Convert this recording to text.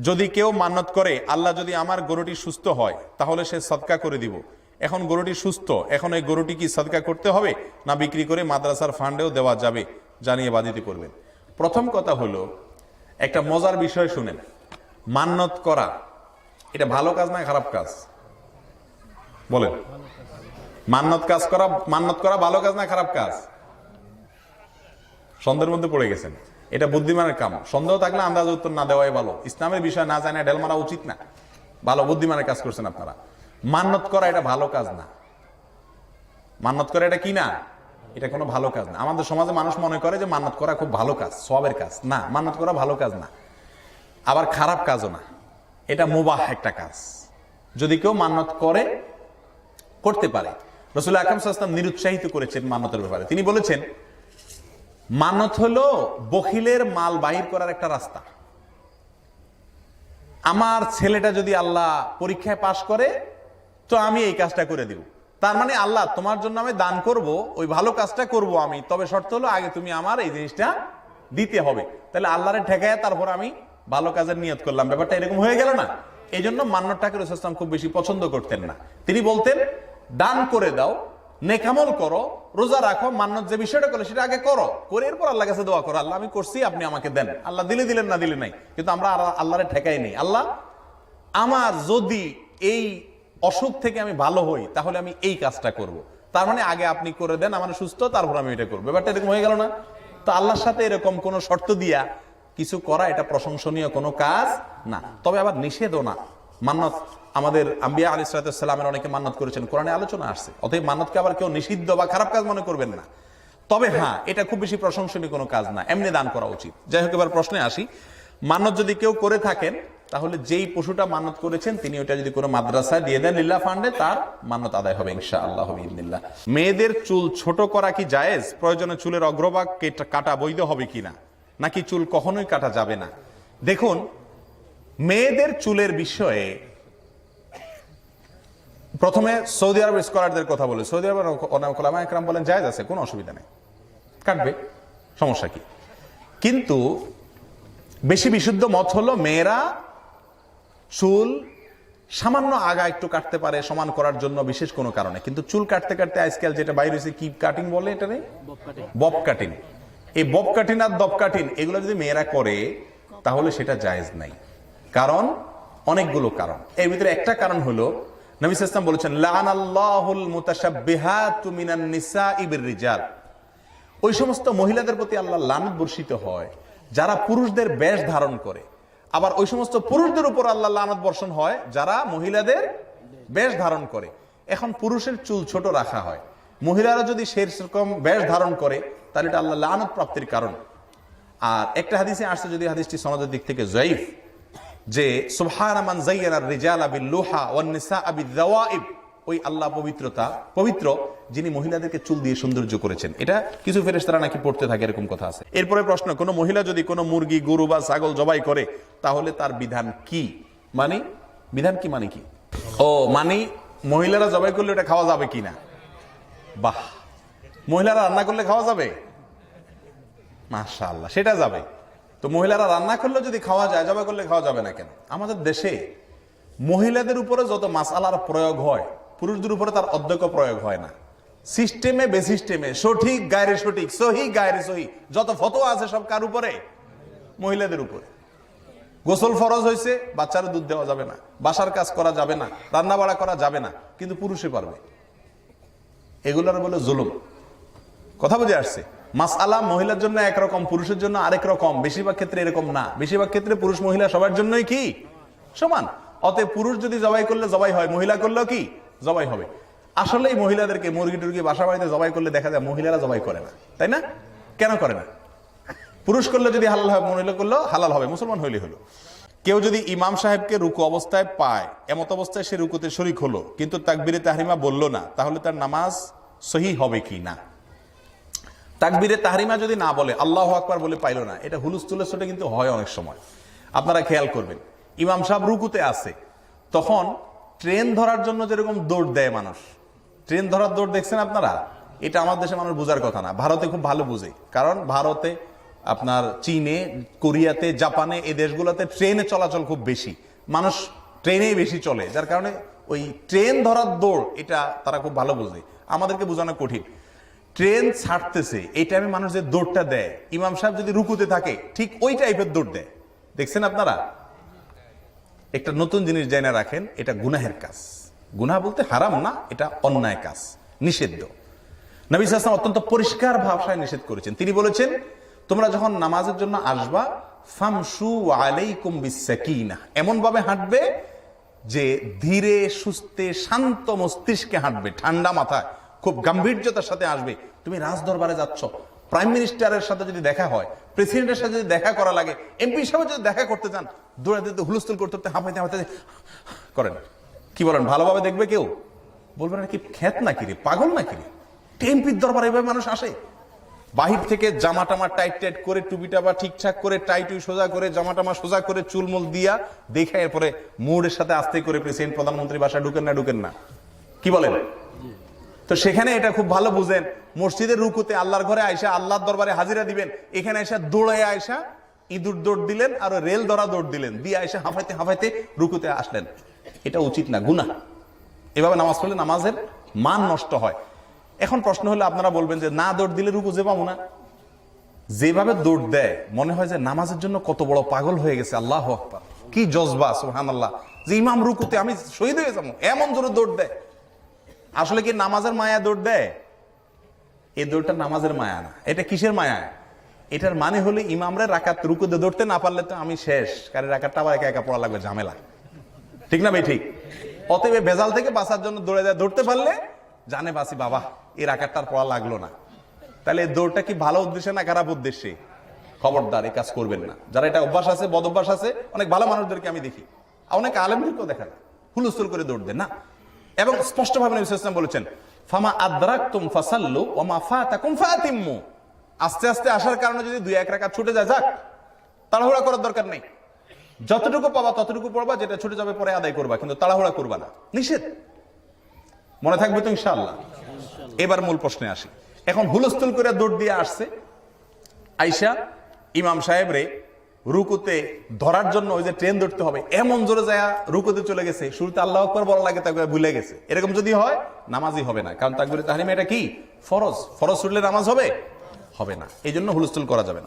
যদি কেউ মান্নত করে, আল্লাহ যদি আমার গরুটি সুস্থ হয়, তাহলে সে সৎকা করে দিব। এখন গরুটি সুস্থ, এখন এই গরুটি কি সৎকা করতে হবে, না বিক্রি করে মাদ্রাসার ফান্ডেও দেওয়া যাবে? জানিয়ে বাদিতে করবেন। প্রথম কথা হলো, একটা মজার বিষয় শুনেন। মান্নত করা, এটা ভালো কাজ না খারাপ কাজ? বলেন। মান্নত কাজ করা, মান্নত করা ভালো কাজ না খারাপ কাজ? সন্দেহের মধ্যে পড়ে গেছেন। এটা বুদ্ধিমানের কাম সন্দেহ থাকলে আন্দাজ উত্তর না দেওয়াই ভালো। ইসলামের বিষয় না জানে ডেল মারা উচিত না। ভালো বুদ্ধিমানের কাজ করছেন আপনারা। মান্নত করা এটা ভালো কাজ না। মান্নত করা এটা কি না? এটা কোনো ভালো কাজ না। আমাদের সমাজে মানুষ মনে করে যে মান্নত করা খুব ভালো কাজ, সবের কাজ। না, মান্নত করা ভালো কাজ না। আবার খারাপ কাজও না। এটা মুবাহ একটা কাজ। যদি কেউ মান্নত করে, করতে পারে। রসুল আকাম সাস্তাম নিরুৎসাহিত করেছেন মান্নতের ব্যাপারে। তিনি বলেছেন মানত হলো বখিলের মাল বাহির করার একটা রাস্তা। আমার ছেলেটা যদি আল্লাহ পরীক্ষায় পাশ করে, তো আমি এই কাজটা করে দিব। তার মানে আল্লাহ, তোমার জন্য আমি দান করব, ওই ভালো কাজটা করব আমি। তবে শর্ত হলো আগে তুমি আমার এই জিনিসটা দিতে হবে। তাহলে আল্লাহরে ঠেকায় তারপর আমি ভালো কাজের নিয়ত করলাম। ব্যাপারটা এরকম হয়ে গেল না? এই জন্য মান্নটাকে রসুলাম খুব বেশি পছন্দ করতেন না। তিনি বলতেন, দান করে দাও নেকামল করো, রোজা রাখো, মান্নত যে বিষয়টা করো সেটা আগে করো। করে এরপর আল্লাহ কাছে দোয়া করো, আল্লাহ, আমি করছি, আপনি আমাকে দেন। আল্লাহ দিলে দিলেন, না দিলে নাই। কিন্তু আমরা আল্লাহরে ঠেকাই নেই। আল্লাহ, আমার যদি এই অসুখ থেকে আমি ভালো হই, তাহলে আমি এই কাজটা করব। তার মানে আগে আপনি করে দেন, আমার সুস্থ, তারপর আমি এটা করব। ব্যাপারটা এরকম হয়ে গেল না? তো আল্লাহর সাথে এরকম কোনো শর্ত দিয়া কিছু করা, এটা প্রশংসনীয় কোনো কাজ না। তবে আবার নিষেধও না। মান্নত আমাদের আম্বিয়া আলী সালামের অনেকে মান্নত করেছেন, কোরআনে আলোচনা আসছে, অতএব মান্নতকে আবার কেউ নিষিদ্ধ বা খারাপ কাজ মনে করবেন না। তবে হ্যাঁ এটা খুব বেশি প্রশংসনীয় কোনো কাজ না, এমনি দান করা উচিত। যাই হোক, এবার প্রশ্নে আসি। মান্নত যদি কেউ করে থাকেন, তাহলে যেই পশুটা মান্নত করেছেন, তিনি ওটা যদি কোনো মাদ্রাসায় দিয়ে দেন লিল্লা ফান্ডে, তার মান্নত আদায় হবে ইনশা আল্লাহ মেয়েদের চুল ছোট করা কি জায়েজ? প্রয়োজনে চুলের অগ্রভাগ কাটা বৈধ হবে কিনা? নাকি চুল কখনোই কাটা যাবে না? দেখুন মেয়েদের চুলের বিষয়ে প্রথমে সৌদি আরব স্কলারদের কথা বলে। সৌদি আরবের ওলামা একরাম বলেন, জায়েজ আছে, কোনো অসুবিধা নেই। কাটবে, সমস্যা কি? কিন্তু বেশি বিশুদ্ধ মত হলো মেয়েরা চুল সামান্য আগা একটু কাটতে পারে, সমান করার জন্য বিশেষ কোনো কারণে। কিন্তু চুল কাটতে কাটতে আজকাল যেটা বাইরে হয়েছে, কি কাটিং বলে এটা নেই? বব কাটিং এই বব কাটিং আর দব কাটিং এগুলো যদি মেয়েরা করে, তাহলে সেটা জায়েজ নাই। কারণ, অনেকগুলো কারণ। এর ভিতরে একটা কারণ হলো, নবী ইসলাম বলেছেন লান আল্লাহুল মুতাশাব্বিহাতু মিনান নিসাই বির-রিজাল। ওই সমস্ত মহিলাদের প্রতি আল্লাহ লানত বর্ষিত হয়, যারা পুরুষদের বেশ ধারণ করে। আবার ওই সমস্ত পুরুষদের উপর আল্লাহ লানত বর্ষণ হয়, যারা মহিলাদের বেশ ধারণ করে। এখন পুরুষের চুল ছোট রাখা হয়। মহিলারা যদি সেরকম বেশ ধারণ করে, তাহলে এটা আল্লাহ লানত প্রাপ্তির কারণ। আর একটা হাদিসে আসছে, যদি হাদিসটি সমাজের দিক থেকে জয়ীফ যে লুহা ওই আল্লাহ পবিত্রতা, পবিত্র, যিনি মহিলাদেরকে চুল দিয়ে সৌন্দর্য করেছেন। এটা কিছু ফেরেশতারা নাকি পড়তে থাকে, এরকম কথা আছে। এরপরে প্রশ্ন, কোন মহিলা যদি কোনো মুরগি, গরু বা ছাগল জবাই করে, তাহলে তার বিধান কি? মানে? বিধান কি মানে কি? ও মানে মহিলারা জবাই করলে ওটা খাওয়া যাবে কিনা? বাহ! মহিলারা রান্না করলে খাওয়া যাবে? মাশাআল্লাহ, সেটা যাবে। তো মহিলারা রান্না করলে যদি খাওয়া যায় জবাই করলে খাওয়া যাবে না কেন? আমাদের দেশে মহিলাদের উপরে যত মাসালার প্রয়োগ হয়, পুরুষদের উপরে তার অধ্যক্ষ প্রয়োগ হয় না। সিস্টেমে বেসিস্টেমে সঠিক, গায়ের সঠিক, সহি, গায়ের সহি, যত ফতোয়া আছে সব কার উপরে? মহিলাদের উপরে। গোসল ফরজ হয়েছে, বাচ্চার দুধ দেওয়া যাবে না, বাসার কাজ করা যাবে না রান্না বাড়া করা যাবে না, কিন্তু পুরুষে পারবে। এগুলোর বলে জুলুম। কথা বুঝে আসছে? মাসআলা মহিলার জন্য একরকম পুরুষের জন্য আরেক রকম। বেশিরভাগ ক্ষেত্রে এরকম না। বেশিরভাগ ক্ষেত্রে পুরুষ মহিলা সবার জন্যই কি? সমান। অতএব পুরুষ যদি জবাই করলে জবাই হয়, মহিলা করলেও কি? জবাই হবে। আসলে এই মহিলাদেরকে মুরগি টুরগি বাসা বাড়িতে জবাই করলে দেখা যায় মহিলারা জবাই করে না। তাই না? কেন করে না? পুরুষ করলে যদি হালাল হয়, মহিলা করলেও হালাল হবে, মুসলমান হইলে হলো। কেউ যদি ইমাম সাহেবকে রুকু অবস্থায় পায়, এমত অবস্থায় সে রুকুতে শরিক হলো, কিন্তু তাকবিরে তাহরিমা বলল না, তাহলে তার নামাজ সহি হবে কি না? তাকবিরে তাহরিমা যদি না বলে, আল্লাহ আকবার বলে পাইল না, এটা হুলুস তুলসটা কিন্তু হয় অনেক সময়। আপনারা খেয়াল করবেন, ইমাম সাহেব রুকুতে আছে, তখন ট্রেন ধরার জন্য যেরকম দৌড় দেয় মানুষ। ট্রেন ধরার দৌড় দেখছেন আপনারা? এটা আমার দেশে মানুষ বোঝার কথা না। ভারতে খুব ভালো বুঝে, কারণ ভারতে আপনার চীনে, কোরিয়াতে, জাপানে, এই দেশগুলোতে ট্রেনে চলাচল খুব বেশি। মানুষ ট্রেনেই বেশি চলে, যার কারণে ওই ট্রেন ধরার দৌড়, এটা তারা খুব ভালো বোঝে। আমাদেরকে বোঝানো কঠিন। ট্রেন ছাড়তেছে, এই টাইমে মানুষ যে দৌড়টা দেয়, ইমাম সাহেব যদি রুকুতে থাকে, ঠিক ওই টাইপের দৌড় দেয়। দেখছেন আপনারা? একটা নতুন জিনিস জেনে রাখেন, এটা গুনাহের কাজ। গুনাহ বলতে হারাম না, এটা অন্যায় কাজ, নিষিদ্ধ। নবী সাল্লাম অত্যন্ত পরিষ্কার ভাষায় নিষেধ করেছেন। তিনি বলেছেন, তোমরা যখন নামাজের জন্য আসবা ফামসু আলাইকুম বিসাকিনা এমন ভাবে হাঁটবে যে ধীরে সুস্থে শান্ত মস্তিষ্কে হাঁটবে, ঠান্ডা মাথায়। খুব গাম্ভীর্যতার সাথে আসবে। তুমি রাজদরবারে যাচ্ছ। প্রাইম মিনিস্টারের সাথে যদি দেখা হয় প্রেসিডেন্টের সাথে যদি দেখা করা লাগে এমপি সাহেব যদি দেখা করতে চান দৌড়ে দিতে হুলস্থুল করতে করতে হাঁপাইতে হাঁপাইতে করেন। কি বলেন, ভালোভাবে দেখবে কেউ? বলবেন কি খ্যাত নাকি রে? পাগল নাকি রে? টেম্পির দরবার এভাবে মানুষ আসে। বাহির থেকে জামা টামা টাইট টাইট করে টুপিটা বা ঠিকঠাক করে টাইট সোজা করে, জামা টামা সোজা করে চুলমুল দিয়া দেখে এরপরে মুডের সাথে আস্তে করে প্রেসিডেন্ট প্রধানমন্ত্রী বাসায় ঢুকেন না ঢুকেন না। কি বলেন? তো সেখানে এটা খুব ভালো বুঝেন, মসজিদের রুকুতে আল্লাহর ঘরে আয়সা আল্লাহর দরবারে হাজিরা দিবেন, এখানে আয়সা দৌড়ে আয়সা ইঁদুর দৌড় দিলেন, আর রেল ধরা দৌড় দিলেন, দিয়ে আয়সা হাফাইতে হাফাইতে রুকুতে আসলেন। এটা উচিত না গুনা এভাবে নামাজ পড়লে নামাজের মান নষ্ট হয়। এখন প্রশ্ন হলো, আপনারা বলবেন যে না দৌড় দিলে রুকু যে পাবো না? যেভাবে দৌড় দেয়, মনে হয় যে নামাজের জন্য কত বড় পাগল হয়ে গেছে, আল্লাহ কি জজবা সুহান আল্লাহ যে ইমাম রুকুতে আমি শহীদ হয়ে যাব, এমন জোরে দৌড় দেয়। আসলে কি নামাজের মায়া দৌড় দেয়? এই দৌড়টা নামাজের মায়া না, এটা কিসের মায়া? এটার মানে হলো ইমামরা রাকাত রুকুতে দৌড়তে না পারলে তো আমি শেষ। কারণ রাকাতটা আবার একা একা পড়া লাগবে, ঝামেলা। ঠিক না ভাই? ঠিক। অতএব ভেজাল থেকে বাঁচার জন্য দৌড়ে যায় দৌড়তে পারলে জানে বাসি, বাবা, এই রাকাতটার পড়া লাগল না। তাহলে এই দৌড়টা কি ভালো উদ্দেশ্যে না খারাপ উদ্দেশ্যে? খবরদার, এই কাজ করবেন না। যারা এটা অভ্যাস আছে বদ অভ্যাস আছে, অনেক ভালো মানুষদেরকে আমি দেখি। অনেক আলেমদেরকেও দেখা যায়। হুলস্থুল করে দৌড় দেন, না? এবং স্পষ্টভাবে নবী সাল্লাল্লাহু বলেছেন, ফামা আদরাকতুম ফাসাল্লু ওয়া মা ফাতাকুম ফাতিম্মু আস্তে আস্তে আসার কারণে যদি দুই এক রাকাত ছুটে যায়, যাক, তাড়াহুড়া করার দরকার নেই। যতটুকু পাবা ততটুকু পড়বা, যেটা ছুটে যাবে পরে আদায় করবা, কিন্তু তাড়াহুড়া করবা না। নিষেধ। মনে থাকবে তো ইনশাআল্লাহ। এবার মূল প্রশ্নে আসি। এখন হুলস্থুল করে দৌড় দিয়ে আসছে আইসা ইমাম সাহেব রে রুকুতে ধরার জন্য ওই যে ট্রেন ধরতে হবে, এমন জোরে যায় রুকুতে চলে গেছে, শুরুতে আল্লাহ আকবর বলা লাগে, তাকে ভুলে গেছে। এরকম যদি হয়, নামাজই হবে না। কারণ তাকবির তাহলে এটা কি? ফরজ। ফরজ ছুটলে নামাজ হবে? হবে না। এই জন্য হুলস্থুল করা যাবে না।